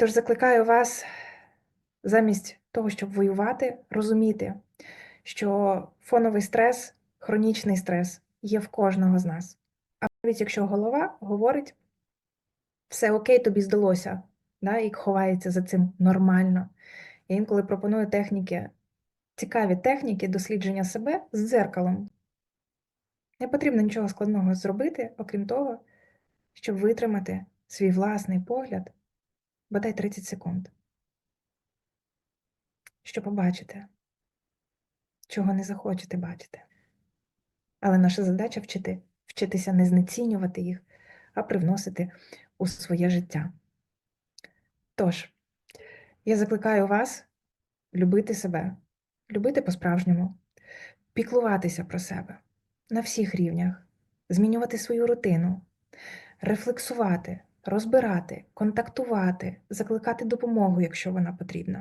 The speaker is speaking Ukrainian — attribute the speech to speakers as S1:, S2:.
S1: Тож закликаю вас замість того, щоб воювати, розуміти, що фоновий стрес, хронічний стрес є в кожного з нас. А навіть якщо голова говорить, все окей, тобі здалося, да, і ховається за цим нормально. Я інколи пропоную техніки, цікаві техніки дослідження себе з дзеркалом. Не потрібно нічого складного зробити, окрім того, щоб витримати свій власний погляд бодай 30 секунд. Що побачите, чого не захочете бачити. Але наша задача вчити, вчитися не знецінювати їх, а привносити у своє життя. Тож, я закликаю вас любити себе, любити по-справжньому, піклуватися про себе на всіх рівнях, змінювати свою рутину, рефлексувати, розбирати, контактувати, закликати допомогу, якщо вона потрібна.